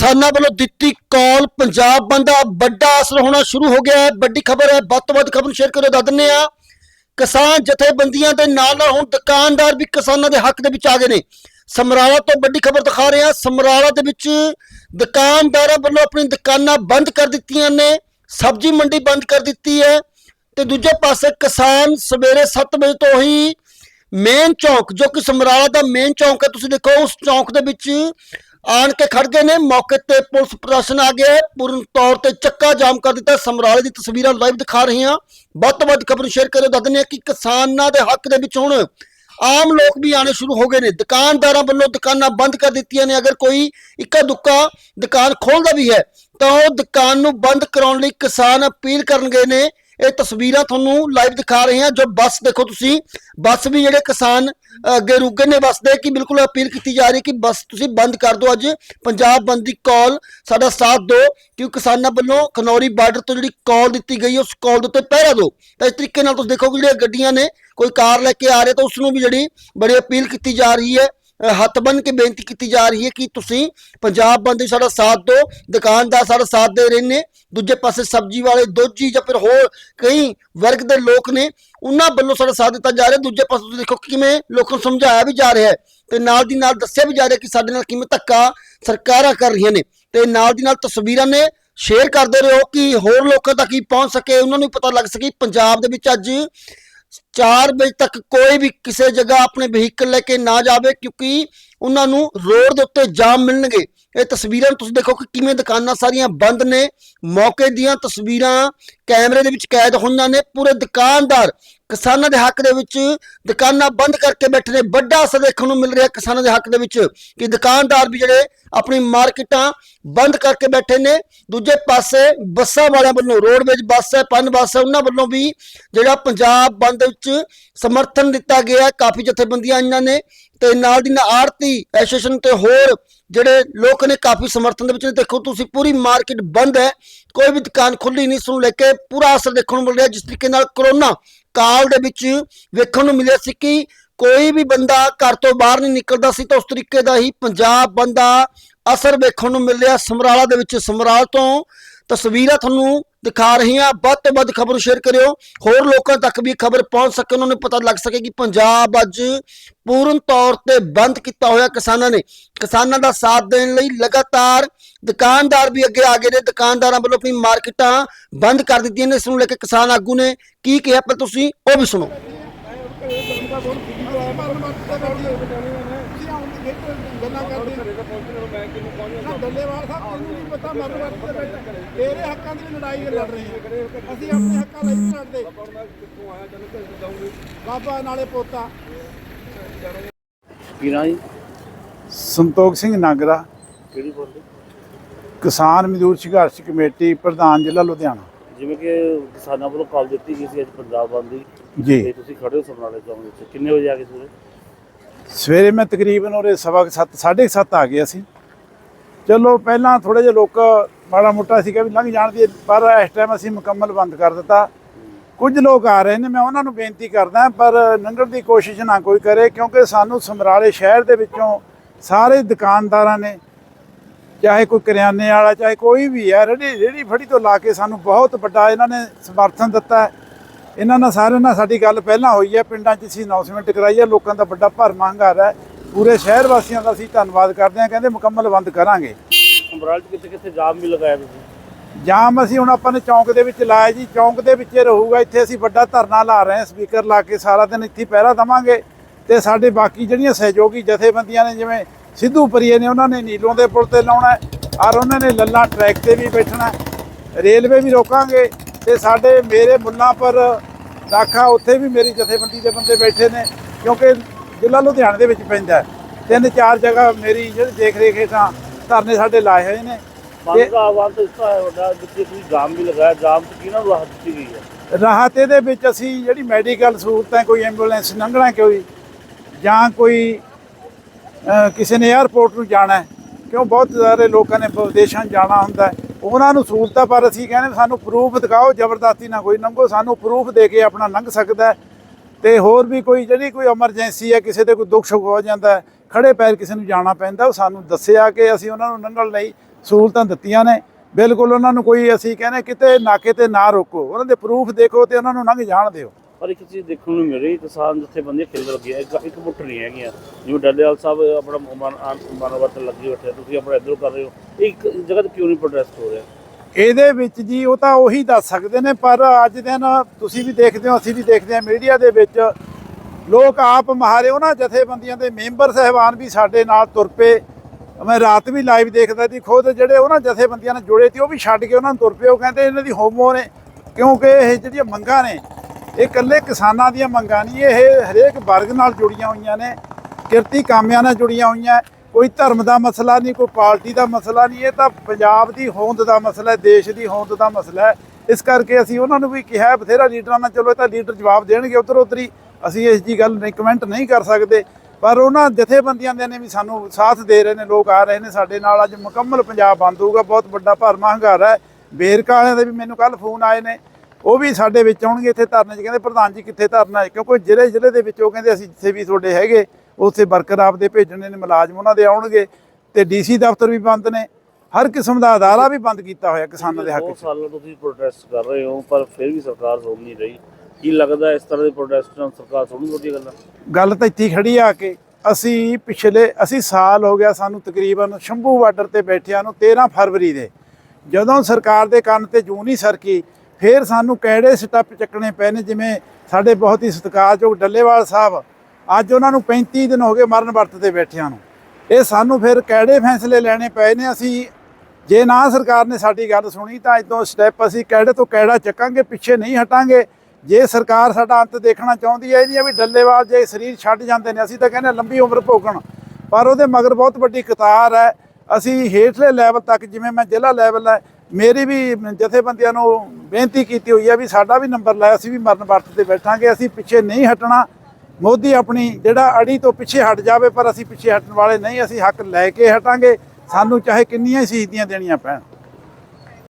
ਕਿਸਾਨਾਂ ਵੱਲੋਂ ਦਿੱਤੀ ਕਾਲ, ਪੰਜਾਬ ਬੰਦ ਦਾ ਵੱਡਾ ਅਸਰ ਹੋਣਾ ਸ਼ੁਰੂ ਹੋ ਗਿਆ ਹੈ। ਵੱਡੀ ਖਬਰ ਹੈ, ਵੱਧ ਤੋਂ ਵੱਧ ਖਬਰ ਨੂੰ ਸ਼ੇਅਰ ਕਰੋ ਦੱਸ ਦਿੰਦੇ ਆ ਕਿਸਾਨ ਜਥੇਬੰਦੀਆਂ ਦੇ ਨਾਲ ਨਾਲ ਹੁਣ ਦੁਕਾਨਦਾਰ ਵੀ ਕਿਸਾਨਾਂ ਦੇ ਹੱਕ ਦੇ ਵਿੱਚ ਆ ਗਏ ਨੇ। ਸਮਰਾਲਾ ਤੋਂ ਵੱਡੀ ਖਬਰ ਦਿਖਾ ਰਹੇ ਹਾਂ। ਸਮਰਾਲਾ ਦੇ ਵਿੱਚ ਦੁਕਾਨਦਾਰਾਂ ਵੱਲੋਂ ਆਪਣੀ ਦੁਕਾਨਾਂ ਬੰਦ ਕਰ ਦਿੱਤੀਆਂ ਨੇ। ਸਬਜ਼ੀ ਮੰਡੀ ਬੰਦ ਕਰ ਦਿੱਤੀ ਹੈ। ਤੇ ਦੂਜੇ ਪਾਸੇ ਕਿਸਾਨ ਸਵੇਰੇ 7 ਵਜੇ ਤੋਂ ਹੀ ਮੇਨ ਚੌਂਕ, ਜੋ ਕਿ ਸਮਰਾਲਾ ਦਾ ਮੇਨ ਚੌਂਕ ਹੈ, ਤੁਸੀਂ ਦੇਖੋ, ਉਸ ਚੌਂਕ ਦੇ ਵਿੱਚ ਆਣ ਕੇ ਖੜ ਗਏ ਨੇ, ਮੌਕੇ ਤੇ ਪੁਲਿਸ ਪ੍ਰਸ਼ਾਸਨ ਆ ਗਿਆ ਪੂਰਨ ਤੌਰ ਤੇ ਚੱਕਾ ਜਾਮ ਕਰ ਦਿੱਤਾ, ਸਮਰਾਲੇ ਦੀ ਤਸਵੀਰਾਂ ਲਾਈਵ ਦਿਖਾ ਰਹੇ ਹਾਂ। ਵੱਧ ਤੋਂ ਵੱਧ ਖਬਰ ਸ਼ੇਅਰ ਕਰਿਓ ਦੱਸ ਦਿੰਦੇ ਹਾਂ ਕਿ ਕਿਸਾਨਾਂ ਦੇ ਹੱਕ ਦੇ ਵਿੱਚ ਹੁਣ ਆਮ ਲੋਕ ਵੀ ਆਣੇ ਸ਼ੁਰੂ ਹੋ ਗਏ ਨੇ। ਦੁਕਾਨਦਾਰਾਂ ਵੱਲੋਂ ਦੁਕਾਨਾਂ ਬੰਦ ਕਰ ਦਿੱਤੀਆਂ ਨੇ, ਅਗਰ ਕੋਈ ਇੱਕਾ ਦੁੱਕਾ ਦੁਕਾਨ ਖੋਲਦਾ ਵੀ ਹੈ, ਤਾਂ ਉਹ ਦੁਕਾਨ ਨੂੰ ਬੰਦ ਕਰਾਉਣ ਲਈ ਕਿਸਾਨ ਅਪੀਲ ਕਰਨ ਗਏ ਨੇ। ਇਹ ਤਸਵੀਰਾਂ ਤੁਹਾਨੂੰ ਲਾਈਵ ਦਿਖਾ ਰਹੇ ਹਾਂ, ਜੋ ਬੱਸ ਦੇਖੋ ਤੁਸੀਂ। ਬੱਸ ਵੀ ਜਿਹੜੇ ਕਿਸਾਨ ਅੱਗੇ ਰੁਕੇ ਨੇ ਬੱਸ ਦੇ, ਕਿ ਬਿਲਕੁਲ ਅਪੀਲ ਕੀਤੀ ਜਾ ਰਹੀ ਕਿ ਬੱਸ ਤੁਸੀਂ ਬੰਦ ਕਰ ਦਿਓ ਅੱਜ। ਪੰਜਾਬ ਬੰਦ ਦੀ ਕਾਲ ਸਾਡਾ ਸਾਥ ਦਿਓ ਕਿਉਂਕਿ ਕਿਸਾਨਾਂ ਵੱਲੋਂ ਖਨੌਰੀ ਬਾਰਡਰ ਤੋਂ ਜਿਹੜੀ ਕਾਲ ਦਿੱਤੀ ਗਈ, ਉਸ ਕਾਲ ਦੇ ਉੱਤੇ ਪਹਿਰਾ ਦਿਓ। ਤਾਂ ਇਸ ਤਰੀਕੇ ਨਾਲ ਤੁਸੀਂ ਦੇਖੋ ਕਿ ਜਿਹੜੀਆਂ ਗੱਡੀਆਂ ਨੇ, ਕੋਈ ਕਾਰ ਲੈ ਕੇ ਆ ਰਹੇ, ਤਾਂ ਉਸ ਨੂੰ ਵੀ ਜਿਹੜੀ ਬੜੀ ਅਪੀਲ ਕੀਤੀ ਜਾ ਰਹੀ ਹੈ। ਹੱਥ ਬੰਨ ਕੇ ਬੇਨਤੀ ਕੀਤੀ ਜਾ ਰਹੀ ਹੈ ਕਿ ਤੁਸੀਂ ਪੰਜਾਬ ਬੰਦ ਸਾਡਾ ਸਾਥ ਦਿਓ, ਦੁਕਾਨਦਾਰ ਸਾਡਾ ਸਾਥ ਦੇ ਰਹੇ ਨੇ, ਦੂਜੇ ਪਾਸੇ ਸਬਜ਼ੀ ਵਾਲੇ, ਦੋਜੀ ਜਾਂ ਫਿਰ ਹੋਰ ਕਈ ਵਰਗ ਦੇ ਲੋਕ ਨੇ, ਉਹਨਾਂ ਵੱਲੋਂ ਸਾਡਾ ਸਾਥ ਦਿੱਤਾ ਜਾ ਰਿਹਾ। ਦੂਜੇ ਪਾਸੇ ਤੁਸੀਂ ਦੇਖੋ ਕਿਵੇਂ ਲੋਕਾਂ ਨੂੰ ਸਮਝਾਇਆ ਵੀ ਜਾ ਰਿਹਾ ਹੈ ਤੇ ਨਾਲ ਦੀ ਨਾਲ ਦੱਸਿਆ ਵੀ ਜਾ ਰਿਹਾ ਕਿ ਸਾਡੇ ਨਾਲ ਕਿਵੇਂ ਧੱਕਾ ਸਰਕਾਰਾਂ ਕਰ ਰਹੀਆਂ ਨੇ। ਤੇ ਨਾਲ ਦੀ ਨਾਲ ਤਸਵੀਰਾਂ ਨੇ ਸ਼ੇਅਰ ਕਰਦੇ ਰਹੋ ਕਿ ਹੋਰ ਲੋਕਾਂ ਤੱਕ ਹੀ ਪਹੁੰਚ ਸਕੇ, ਉਹਨਾਂ ਨੂੰ ਪਤਾ ਲੱਗ ਸਕੇ ਪੰਜਾਬ ਦੇ ਵਿੱਚ ਅੱਜ 4 ਵਜੇ ਤੱਕ ਕੋਈ ਵੀ ਕਿਸੇ ਜਗ੍ਹਾ ਆਪਣੇ ਵਹੀਕਲ ਲੈ ਕੇ ਨਾ ਜਾਵੇ, ਕਿਉਂਕਿ ਉਹਨਾਂ ਨੂੰ ਰੋਡ ਦੇ ਉੱਤੇ ਜਾਮ ਮਿਲਣਗੇ। ਇਹ ਤਸਵੀਰਾਂ ਤੁਸੀਂ ਦੇਖੋ ਕਿ ਕਿਵੇਂ ਦੁਕਾਨਾਂ ਸਾਰੀਆਂ ਬੰਦ ਨੇ। ਮੌਕੇ ਦੀਆਂ ਤਸਵੀਰਾਂ ਕੈਮਰੇ ਦੇ ਵਿੱਚ ਕੈਦ ਹੋਈਆਂ ਨੇ। ਪੂਰੇ ਦੁਕਾਨਦਾਰ ਕਿਸਾਨਾਂ ਦੇ ਹੱਕ ਦੇ ਵਿੱਚ ਦੁਕਾਨਾਂ ਬੰਦ ਕਰਕੇ ਬੈਠੇ ਨੇ। ਵੱਡਾ ਅਸਰ ਦੇਖਣ ਨੂੰ ਮਿਲ ਰਿਹਾ ਕਿਸਾਨਾਂ ਦੇ ਹੱਕ ਦੇ ਵਿੱਚ ਕਿ ਦੁਕਾਨਦਾਰ ਵੀ ਜਿਹੜੇ ਆਪਣੀ ਮਾਰਕੀਟਾਂ ਬੰਦ ਕਰਕੇ ਬੈਠੇ ਨੇ। ਦੂਜੇ ਪਾਸੇ ਬੱਸਾਂ ਵਾਲਿਆਂ ਵੱਲੋਂ, ਰੋਡਵੇਜ ਬੱਸ ਹੈ ਪੰਨ ਬੱਸ ਹੈ, ਉਹਨਾਂ ਵੱਲੋਂ ਵੀ ਜਿਹੜਾ ਪੰਜਾਬ ਬੰਦ ਵਿੱਚ ਸਮਰਥਨ ਦਿੱਤਾ ਗਿਆ ਕਾਫੀ ਜਥੇਬੰਦੀਆਂ ਆਈਆਂ ਨੇ ਤੇ ਨਾਲ ਦੀ ਨਾਲ ਆੜਤੀ ਐਸੋਸੀਏਸ਼ਨ ਤੇ ਹੋਰ ਜਿਹੜੇ ਲੋਕ ਨੇ, ਕਾਫੀ ਸਮਰਥਨ ਦੇ ਵਿੱਚ ਨੇ। ਦੇਖੋ, ਤੁਸੀਂ ਪੂਰੀ ਮਾਰਕੀਟ ਬੰਦ ਹੈ, ਕੋਈ ਵੀ ਦੁਕਾਨ ਖੁੱਲੀ ਨਹੀਂ। ਇਸ ਨੂੰ ਲੈ ਕੇ ਪੂਰਾ ਅਸਰ ਦੇਖਣ ਨੂੰ ਮਿਲ ਰਿਹਾ, ਜਿਸ ਤਰੀਕੇ ਨਾਲ ਕਰੋਨਾ ਕਾਲ ਦੇ ਵਿੱਚ ਵੇਖਣ ਨੂੰ ਮਿਲਿਆ ਸੀ ਕਿ ਕੋਈ ਵੀ ਬੰਦਾ ਘਰ ਤੋਂ ਬਾਹਰ ਨਹੀਂ ਨਿਕਲਦਾ ਸੀ ਤਾਂ ਉਸ ਤਰੀਕੇ ਦਾ ਹੀ ਪੰਜਾਬ ਬੰਦਾ ਅਸਰ ਵੇਖਣ ਨੂੰ ਮਿਲ ਰਿਹਾ ਸਮਰਾਲਾ ਦੇ ਵਿੱਚ ਸਮਰਾਲ ਤੋਂ ਤਸਵੀਰਾਂ ਤੁਹਾਨੂੰ ਦਿਖਾ ਰਹੀ ਹਾਂ। ਵੱਧ ਤੋਂ ਵੱਧ ਖਬਰ ਸ਼ੇਅਰ ਕਰਿਓ। ਹੋਰ ਲੋਕਾਂ ਤੱਕ ਵੀ ਖਬਰ ਪਹੁੰਚ ਸਕੇ, ਉਹਨਾਂ ਨੂੰ ਪਤਾ ਲੱਗ ਸਕੇ ਕਿ ਪੰਜਾਬ ਅੱਜ ਪੂਰਨ ਤੌਰ ਤੇ ਬੰਦ ਕੀਤਾ ਹੋਇਆ ਕਿਸਾਨਾਂ ਨੇ। ਕਿਸਾਨਾਂ ਦਾ ਸਾਥ ਦੇਣ ਲਈ ਲਗਾਤਾਰ ਦੁਕਾਨਦਾਰ ਵੀ ਅੱਗੇ ਆ ਗਏ ਨੇ। ਦੁਕਾਨਦਾਰਾਂ ਵੱਲੋਂ ਆਪਣੀ ਮਾਰਕੀਟਾਂ ਬੰਦ ਕਰ ਦਿੱਤੀਆਂ ਨੇ। ਇਸ ਨੂੰ ਲੈ ਕੇ ਕਿਸਾਨ ਆਗੂ ਨੇ ਕੀ ਕਿਹਾ, ਪਰ ਤੁਸੀਂ ਉਹ ਵੀ ਸੁਣੋ। ਡੱਲੇਵਾਲ ਸਾਹਿਬ ਤੈਨੂੰ ਨਹੀਂ ਪਤਾ ਮਰਨ ਵਰਤ ਤੇ ਬੈਠਾ। ਤੇਰੇ ਹੱਕਾਂ ਦੀ ਲੜਾਈ ਲੜ ਰਹੀ ਹੈ ਅਸੀਂ ਆਪਣੇ ਹੱਕਾਂ ਲਈ ਨਹੀਂ ਲੜਦੇ। ਬਾਬਾ ਨਾਲੇ ਪੋਤਾ। ਨਾਂ ਜੀ? ਸੰਤੋਖ ਸਿੰਘ ਨਾਗਰਾ। ਕਿਹੜੀ ਬੋਲਦੇ ਕਿਸਾਨ ਮਜ਼ਦੂਰ ਸੰਘਰਸ਼ ਕਮੇਟੀ ਪ੍ਰਧਾਨ ਜ਼ਿਲ੍ਹਾ ਲੁਧਿਆਣਾ। ਜਿਵੇਂ ਕਿ ਕਿਸਾਨਾਂ ਵੱਲੋਂ ਕਾਲ ਦਿੱਤੀ ਗਈ ਸੀ ਅੱਜ ਪੰਜਾਬ ਬੰਦ ਦੀ। ਜੀ। ਤੁਸੀਂ ਖੜੇ ਹੋ ਸਮਰਾਲੇ ਚੌਂਕ ਵਿੱਚ। ਕਿੰਨੇ ਵਜੇ ਆ ਕੇ ਸਵੇਰੇ? ਸਵੇਰੇ ਮੈਂ ਤਕਰੀਬਨ ਉਹਦੇ ਸਵਾ 7 7:30 ਆ ਗਿਆ ਸੀ ਚਲੋ, ਪਹਿਲਾਂ ਥੋੜੇ ਜਿਹੇ ਲੋਕ ਮਾੜਾ ਮੋਟਾ ਸੀਗਾ ਵੀ ਲੰਘ ਜਾਣ ਦੀ, ਪਰ ਇਸ ਟਾਈਮ ਅਸੀਂ ਮੁਕੰਮਲ ਬੰਦ ਕਰ ਦਿੱਤਾ। ਕੁਝ ਲੋਕ ਆ ਰਹੇ ਨੇ, ਮੈਂ ਉਹਨਾਂ ਨੂੰ ਬੇਨਤੀ ਕਰਦਾ, ਪਰ ਲੰਘਣ ਦੀ ਕੋਸ਼ਿਸ਼ ਨਾ ਕੋਈ ਕਰੇ, ਕਿਉਂਕਿ ਸਾਨੂੰ ਸਮਰਾਲੇ ਸ਼ਹਿਰ ਦੇ ਵਿੱਚੋਂ ਸਾਰੇ ਦੁਕਾਨਦਾਰਾਂ ਨੇ, ਚਾਹੇ ਕੋਈ ਕਰਿਆਨੇ ਵਾਲਾ, ਚਾਹੇ ਕੋਈ ਵੀ ਹੈ ਰੇੜੀ ਰੇੜੀ ਫੜੀ ਤੋਂ ਲਾ ਕੇ ਸਾਨੂੰ ਬਹੁਤ ਵੱਡਾ ਇਹਨਾਂ ਨੇ ਸਮਰਥਨ ਦਿੱਤਾ ਇਹਨਾਂ ਨਾਲ ਸਾਰਿਆਂ ਨਾਲ ਸਾਡੀ ਗੱਲ ਪਹਿਲਾਂ ਹੋਈ ਹੈ ਪਿੰਡਾਂ 'ਚ ਅਸੀਂ ਅਨਾਉਂਸਮੈਂਟ ਕਰਾਈ ਹੈ ਲੋਕਾਂ ਦਾ ਵੱਡਾ ਭਰਮਾ ਹੰਗਾਰਾ ਹੈ। ਪੂਰੇ ਸ਼ਹਿਰ ਵਾਸੀਆਂ ਦਾ ਅਸੀਂ ਧੰਨਵਾਦ ਕਰਦੇ ਹਾਂ ਕਹਿੰਦੇ ਮੁਕੰਮਲ ਬੰਦ ਕਰਾਂਗੇ। ਸਮਰਾਲ 'ਚ ਕਿੱਥੇ ਕਿੱਥੇ ਜਾਮ ਵੀ ਲਗਾਇਆ ਤੁਸੀਂ? ਜਾਮ ਅਸੀਂ ਹੁਣ ਆਪਾਂ ਨੇ ਚੌਂਕ ਦੇ ਵਿੱਚ ਲਾਇਆ ਜੀ ਚੌਂਕ ਦੇ ਵਿੱਚ ਰਹੂਗਾ ਇੱਥੇ ਅਸੀਂ ਵੱਡਾ ਧਰਨਾ ਲਾ ਰਹੇ ਹਾਂ ਸਪੀਕਰ ਲਾ ਕੇ ਸਾਰਾ ਦਿਨ ਇੱਥੇ ਪਹਿਰਾ ਦਵਾਂਗੇ। ਤੇ ਸਾਡੇ ਬਾਕੀ ਜਿਹੜੀਆਂ ਸਹਿਯੋਗੀ ਜਥੇਬੰਦੀਆਂ ਨੇ ਜਿਵੇਂ ਸਿੱਧੂ ਪਰੀਏ ਨੇ ਉਹਨਾਂ ਨੇ ਨੀਲੋਂ ਦੇ ਪੁਲ ਤੇ ਲਾਉਣਾ ਔਰ ਉਹਨਾਂ ਨੇ ਲੱਲਾ ਟਰੈਕ ਤੇ ਵੀ ਬੈਠਣਾ। ਰੇਲਵੇ ਵੀ ਰੋਕਾਂਗੇ। ਤੇ ਸਾਡੇ ਮੇਰੇ ਮੁੱਲਾਂ ਪਰ ਰਾਖਾ ਉੱਥੇ ਵੀ ਮੇਰੀ ਜਥੇਬੰਦੀ ਦੇ ਬੰਦੇ ਬੈਠੇ ਨੇ ਕਿਉਂਕਿ ਜ਼ਿਲ੍ਹਾ ਲੁਧਿਆਣੇ ਦੇ ਵਿੱਚ ਪੈਂਦਾ। ਤਿੰਨ ਚਾਰ ਜਗ੍ਹਾ ਮੇਰੀ ਜਿਹੜੀ ਦੇਖ ਰੇਖ ਹੇਠਾਂ ਧਰਨੇ ਸਾਡੇ ਲਾਏ ਹੋਏ ਨੇ। ਬੰਦ ਦਾ ਆਵਾਜ਼ ਤਾਂ ਇਸ ਤਰ੍ਹਾਂ ਹੈ ਵੱਡਾ ਜਿੱਥੇ ਤੁਸੀਂ ਜਾਮ ਵੀ ਲਗਾਇਆ ਜਾਮ ਤੋਂ ਕਿਹਨਾਂ ਨੂੰ ਰਾਹਤ ਦਿੱਤੀ ਗਈ ਹੈ? ਰਾਹਤ ਇਹਦੇ ਵਿੱਚ ਅਸੀਂ ਜਿਹੜੀ ਮੈਡੀਕਲ ਸਹੂਲਤਾਂ ਕੋਈ ਐਂਬੂਲੈਂਸ ਲੰਘਣਾ ਕੋਈ ਜਾਂ ਕੋਈ ਕਿਸੇ ਨੇ 에ਅਰਪੋਰਟ ਨੂੰ ਜਾਣਾ ਕਿਉਂ ਬਹੁਤ ਸਾਰੇ ਲੋਕਾਂ ਨੇ ਵਿਦੇਸ਼ਾਂ ਜਾਣਾ ਹੁੰਦਾ ਹੈ। ਉਹਨਾਂ ਨੂੰ ਸਹੂਲਤਾਂ, ਪਰ ਅਸੀਂ ਕਹਿੰਦੇ ਸਾਨੂੰ ਪ੍ਰੂਫ ਦਿਖਾਓ, ਜ਼ਬਰਦਸਤੀ ਨਾ ਕੋਈ ਲੰਘੋ ਸਾਨੂੰ ਪ੍ਰੂਫ ਦੇ ਕੇ ਆਪਣਾ ਲੰਘ ਸਕਦਾ ਹੈ। ਤੇ ਹੋਰ ਵੀ ਕੋਈ ਜਿਹੜੀ ਕੋਈ ਐਮਰਜੈਂਸੀ ਹੈ, ਕਿਸੇ ਦੇ ਕੋਈ ਦੁੱਖ ਸੁੱਖ ਹੋ ਜਾਂਦਾ ਖੜੇ ਪੈਰ ਕਿਸੇ ਨੂੰ ਜਾਣਾ ਪੈਂਦਾ, ਉਹ ਸਾਨੂੰ ਦੱਸਿਆ ਕਿ ਅਸੀਂ ਉਹਨਾਂ ਨੂੰ ਲੰਘਣ ਲਈ ਸਹੂਲਤਾਂ ਦਿੱਤੀਆਂ ਨੇ। ਬਿਲਕੁਲ ਉਹਨਾਂ ਨੂੰ ਕੋਈ ਅਸੀਂ ਕਹਿੰਦੇ ਕਿਤੇ ਨਾਕੇ ਤੇ ਨਾ ਰੋਕੋ, ਉਹਨਾਂ ਦੇ ਪ੍ਰੂਫ ਦੇਖੋ ਤੇ ਉਹਨਾਂ ਨੂੰ ਲੰਘ ਜਾਣ ਦਿਓ। ਪਰ ਇੱਕ ਚੀਜ਼ ਦੇਖਣ ਨੂੰ ਮਿਲ ਰਹੀ ਕਿਸਾਨ ਜਥੇਬੰਦੀਆਂ ਖਿਲ ਲੱਗੀਆਂ, ਇੱਕ ਇੱਕ ਮੁੱਠ ਨਹੀਂ ਹੈਗੀਆਂ। ਜਿਵੇਂ ਡੱਲੇਵਾਲ ਸਾਹਿਬ ਆਪਣਾ ਮਨ ਮਨਵਰਤ ਲੱਗੇ ਬੈਠੇ, ਤੁਸੀਂ ਆਪਣਾ ਇੱਧਰੋਂ ਕਰ ਰਹੇ ਹੋ। ਇੱਕ ਜਗ੍ਹਾ ਤੇ ਕਿਉਂ ਨਹੀਂ ਪ੍ਰੋਟੈਸਟ ਹੋ ਰਿਹਾ? ਇਹਦੇ ਵਿੱਚ ਜੀ ਉਹ ਤਾਂ ਉਹੀ ਦੱਸ ਸਕਦੇ ਨੇ, ਪਰ ਅੱਜ ਦਿਨ ਤੁਸੀਂ ਵੀ ਦੇਖਦੇ ਹੋ, ਅਸੀਂ ਵੀ ਦੇਖਦੇ ਹਾਂ ਮੀਡੀਆ ਦੇ ਵਿੱਚ ਲੋਕ ਆਪ ਮਹਾਰੇ ਉਹਨਾਂ ਜਥੇਬੰਦੀਆਂ ਦੇ ਮੈਂਬਰ ਸਹਿਬਾਨ ਵੀ ਸਾਡੇ ਨਾਲ ਤੁਰ ਪਏ। ਮੈਂ ਰਾਤ ਵੀ ਲਾਈਵ ਦੇਖਦਾ ਸੀ, ਖੁਦ ਜਿਹੜੇ ਉਹਨਾਂ ਜਥੇਬੰਦੀਆਂ ਨਾਲ ਜੁੜੇ ਸੀ, ਉਹ ਵੀ ਛੱਡ ਕੇ ਉਹਨਾਂ ਨੂੰ ਤੁਰ ਪਏ। ਉਹ ਕਹਿੰਦੇ ਇਹਨਾਂ ਦੀ ਹੋਮੋ ਨੇ, ਕਿਉਂਕਿ ਇਹ ਜਿਹੜੀਆਂ ਮੰਗਾਂ ਨੇ, ਇਹ ਇਕੱਲੇ ਕਿਸਾਨਾਂ ਦੀਆਂ ਮੰਗਾਂ ਨਹੀਂ, ਇਹ ਹਰੇਕ ਵਰਗ ਨਾਲ ਜੁੜੀਆਂ ਹੋਈਆਂ ਨੇ, ਕਿਰਤੀ ਕਾਮਿਆਂ ਨਾਲ ਜੁੜੀਆਂ ਹੋਈਆਂ। ਕੋਈ ਧਰਮ ਦਾ ਮਸਲਾ ਨਹੀਂ, ਕੋਈ ਪਾਰਟੀ ਦਾ ਮਸਲਾ ਨਹੀਂ, ਇਹ ਤਾਂ ਪੰਜਾਬ ਦੀ ਹੋਂਦ ਦਾ ਮਸਲਾ ਹੈ, ਦੇਸ਼ ਦੀ ਹੋਂਦ ਦਾ ਮਸਲਾ ਹੈ। ਇਸ ਕਰਕੇ ਅਸੀਂ ਉਹਨਾਂ ਨੂੰ ਵੀ ਕਿਹਾ, ਬਥੇਰਾ ਲੀਡਰਾਂ ਨਾਲ ਚਲੋ, ਇਹ ਤਾਂ ਲੀਡਰ ਜਵਾਬ ਦੇਣਗੇ ਉਧਰ ਉਧਰੀ ਅਸੀਂ ਇਸ ਦੀ ਗੱਲ ਨਹੀਂ ਕਮੈਂਟ ਨਹੀਂ ਕਰ ਸਕਦੇ। ਪਰ ਉਹਨਾਂ ਜਥੇਬੰਦੀਆਂ ਦੇ ਨੇ ਵੀ ਸਾਨੂੰ ਸਾਥ ਦੇ ਰਹੇ ਨੇ, ਲੋਕ ਆ ਰਹੇ ਨੇ ਸਾਡੇ ਨਾਲ, ਅੱਜ ਮੁਕੰਮਲ ਪੰਜਾਬ ਬੰਦ ਹੋਊਗਾ, ਬਹੁਤ ਵੱਡਾ ਭਰਮਾ ਹੰਗਾਰਾ ਹੈ। ਵੇਰਕਾ ਵਾਲਿਆਂ ਦੇ ਵੀ ਮੈਨੂੰ ਕੱਲ ਫੋਨ ਆਏ ਨੇ, ਉਹ ਵੀ ਸਾਡੇ ਵਿੱਚ ਆਉਣਗੇ ਇੱਥੇ ਧਰਨੇ 'ਚ, ਕਹਿੰਦੇ ਪ੍ਰਧਾਨ ਜੀ ਕਿੱਥੇ ਧਰਨਾ ਹੈ? ਕਿਉਂਕਿ ਜ਼ਿਲ੍ਹੇ ਜ਼ਿਲ੍ਹੇ ਦੇ ਵਿੱਚ, ਉਹ ਕਹਿੰਦੇ ਅਸੀਂ ਜਿੱਥੇ ਵੀ ਤੁਹਾਡੇ ਹੈਗੇ। ਉੱਥੇ ਵਰਕਰ ਆਪਦੇ ਭੇਜਣੇ ਨੇ ਮੁਲਾਜ਼ਮ ਉਹਨਾਂ ਦੇ ਆਉਣਗੇ ਤੇ ਡੀਸੀ ਦਫ਼ਤਰ ਵੀ ਬੰਦ ਨੇ। ਹਰ ਕਿਸਮ ਦਾ ਅਦਾਰਾ ਵੀ ਬੰਦ ਕੀਤਾ ਹੋਇਆ ਕਿਸਾਨਾਂ ਦੇ ਹੱਕ 'ਚ। ਸਾਲਾਂ ਤੋਂ ਤੁਸੀਂ ਪ੍ਰੋਟੈਸਟ ਕਰ ਰਹੇ ਹੋ ਪਰ ਫਿਰ ਵੀ ਸਰਕਾਰ ਸੁਣ ਨਹੀਂ ਰਹੀ। ਕੀ ਲੱਗਦਾ ਇਸ ਤਰ੍ਹਾਂ ਦੇ ਪ੍ਰੋਟੈਸਟ ਨਾਲ ਸਰਕਾਰ ਸੁਣੂ ਤੁਹਾਡੀ ਗੱਲਾਂ? ਗੱਲ ਤਾਂ ਇੱਥੇ ਖੜੀ ਆ ਕੇ ਅਸੀਂ ਪਿਛਲੇ ਅਸੀਂ ਸਾਲ ਹੋ ਗਿਆ ਸਾਨੂੰ ਤਕਰੀਬਨ ਸ਼ੰਭੂ ਬਾਰਡਰ ਤੇ ਬੈਠਿਆਂ ਨੂੰ 13 ਫਰਵਰੀ ਦੇ ਜਦੋਂ ਸਰਕਾਰ ਦੇ ਕੰਨ ਤੇ ਜੂੰ ਨਹੀਂ ਸਰਕੀ ਫਿਰ ਸਾਨੂੰ ਕਿਹੜੇ ਸਟੈਪ ਚੱਕਣੇ ਪਏ ਨੇ ਜਿਵੇਂ ਸਾਡੇ ਬਹੁਤ ਹੀ ਸਤਿਕਾਰਯੋਗ ਡੱਲੇਵਾਲ ਸਾਹਿਬ ਅੱਜ ਉਹਨਾਂ ਨੂੰ 35 ਦਿਨ ਹੋ ਗਏ ਮਰਨ ਵਰਤ ਤੇ ਬੈਠਿਆਂ ਨੂੰ। ਇਹ ਸਾਨੂੰ ਫਿਰ ਕਿਹੜੇ ਫੈਸਲੇ ਲੈਣੇ ਪਏ ਨੇ? ਅਸੀਂ ਜੇ ਨਾ ਸਰਕਾਰ ਨੇ ਸਾਡੀ ਗੱਲ ਸੁਣੀ ਤਾਂ ਇਦੋਂ ਸਟੈਪ ਅਸੀਂ ਕਿਹੜੇ ਤੋਂ ਕਿਹੜਾ ਚੱਕਾਂਗੇ, ਪਿੱਛੇ ਨਹੀਂ ਹਟਾਂਗੇ। ਜੇ ਸਰਕਾਰ ਸਾਡਾ ਅੰਤ ਦੇਖਣਾ ਚਾਹੁੰਦੀ ਹੈ, ਇਹਦੀਆਂ ਵੀ ਡੱਲੇਵਾਲ ਜੇ ਸਰੀਰ ਛੱਡ ਜਾਂਦੇ ਨੇ, ਅਸੀਂ ਤਾਂ ਕਹਿੰਦੇ ਲੰਬੀ ਉਮਰ ਭੋਗਣ। ਪਰ ਉਹਦੇ ਮਗਰ ਬਹੁਤ ਵੱਡੀ ਕਤਾਰ ਹੈ। ਅਸੀਂ ਹੇਠਲੇ ਲੈਵਲ ਤੱਕ, ਜਿਵੇਂ ਮੈਂ ਜ਼ਿਲ੍ਹਾ ਲੈਵਲ ਹੈ, ਮੇਰੀ ਵੀ ਜਥੇਬੰਦੀਆਂ ਨੂੰ ਬੇਨਤੀ ਕੀਤੀ ਹੋਈ ਹੈ ਵੀ ਸਾਡਾ ਵੀ ਨੰਬਰ ਲੈ, ਅਸੀਂ ਵੀ ਮਰਨ ਵਰਤ ਤੇ ਬੈਠਾਂਗੇ। ਅਸੀਂ ਪਿੱਛੇ ਨਹੀਂ ਹਟਣਾ। ਮੋਦੀ ਆਪਣੀ ਜਿਹੜਾ ਅੜੀ ਤੋਂ ਪਿੱਛੇ ਹਟ ਜਾਵੇ, ਪਰ ਅਸੀਂ ਪਿੱਛੇ ਹਟਣ ਵਾਲੇ ਨਹੀਂ, ਅਸੀਂ ਹੱਕ ਲੈ ਕੇ ਹਟਾਂਗੇ। ਸਾਨੂੰ ਚਾਹੇ ਕਿੰਨੀਆਂ ਹੀ ਸ਼ਹੀਦੀਆਂ ਦੇਣੀਆਂ ਪੈਣ।